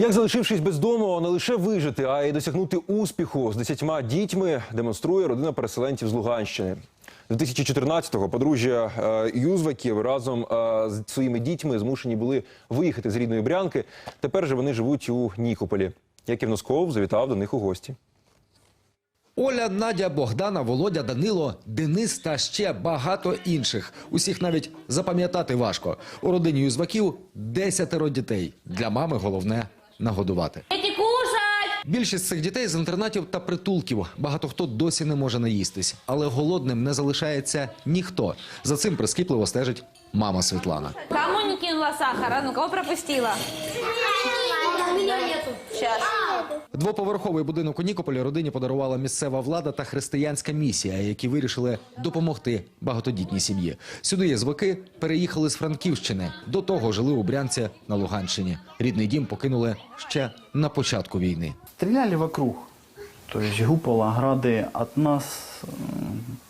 Як залишившись без дому, не лише вижити, а й досягнути успіху з десятьма дітьми, демонструє родина переселенців з Луганщини. З 2014-го подружжя е, Юзваків разом е, з своїми дітьми змушені були виїхати з рідної брянки. Тепер же вони живуть у Нікополі. Яків Носков завітав до них у гості. Оля, Надя, Богдана, Володя, Данило, Денис та ще багато інших. Усіх навіть запам'ятати важко. У родині Юзваків десятеро дітей. Для мами головне нагодувати. Більшість цих дітей з інтернатів та притулків. Багато хто досі не може наїстись, але голодним не залишається ніхто. За цим прискіпливо стежить мама Світлана. Кому не кинула сахара? Ну, кого пропустила? У меня нету. Сейчас. Двоповерховий будинок у Нікополі родині подарувала місцева влада та християнська місія, які вирішили допомогти багатодітній сім'ї. Сюди язвики переїхали з Франківщини. До того жили у Брянці на Луганщині. Рідний дім покинули ще на початку війни. Стреляли вокруг. То есть Гупола, грады от нас э,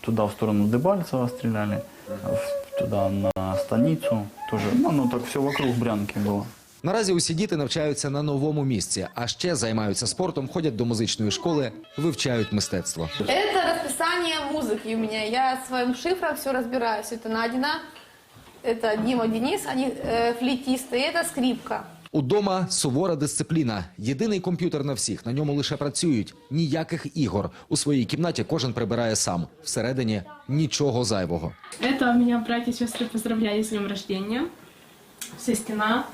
туда в сторону Дебальцева стреляли, в- туда на станицу тоже. Ну, ну так все вокруг Брянки было. Наразі усі діти навчаються на новому місці, а ще займаються спортом, ходять до музичної школи, вивчають мистецтво. Это расписание музыки у меня. Я в своем шифрах все разбираюсь. Это Надина, это Дима, Денис, они э, флейтисты, и это скрипка. Удома сувора дисципліна. Єдиний комп'ютер на всіх. На ньому лише працюють. Ніяких ігор. У своїй кімнаті кожен прибирає сам. Всередині нічого зайвого. Это у меня братья и сестры поздравляли с днем рождения. Вся стена,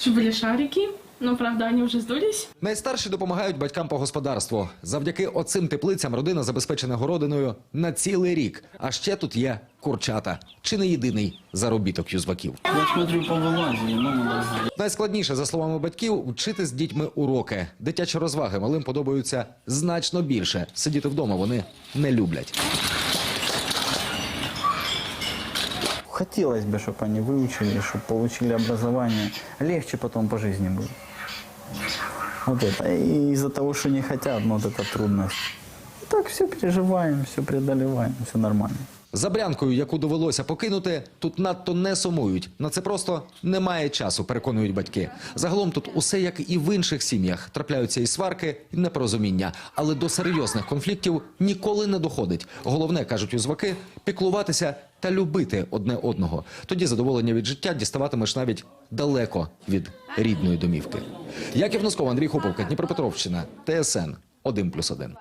чтобы были шарики, но, правда, они уже сдулись. Найстарші допомагають батькам по господарству. Завдяки оцим теплицям родина забезпечена городиною на цілий рік. А ще тут є курчата. Чи не єдиний заробіток юзваків. Я смотрю, повылазили, мама дорогая. Найскладніше, за словами батьків, вчити з дітьми уроки. Дитячі розваги малим подобаються значно більше. Сидіти вдома вони не люблять. Хотелось бы, чтобы они выучили, чтобы получили образование. Легче потом по жизни будет. Вот это. И из-за того, что не хотят, ну, вот эта трудность. Так все переживаем, все преодолеваем, все нормально. За брянкою, яку довелося покинути, тут надто не сумують. На це просто немає часу, переконують батьки. Загалом тут усе як і в інших сім'ях. Трапляються і сварки, і непорозуміння. Але до серйозних конфліктів ніколи не доходить. Головне, кажуть узваки, піклуватися та любити одне одного. Тоді задоволення від життя діставатимеш навіть далеко від рідної домівки. Яків Носков, Андрій Хоповка, Дніпропетровщина, ТСН 1+,1.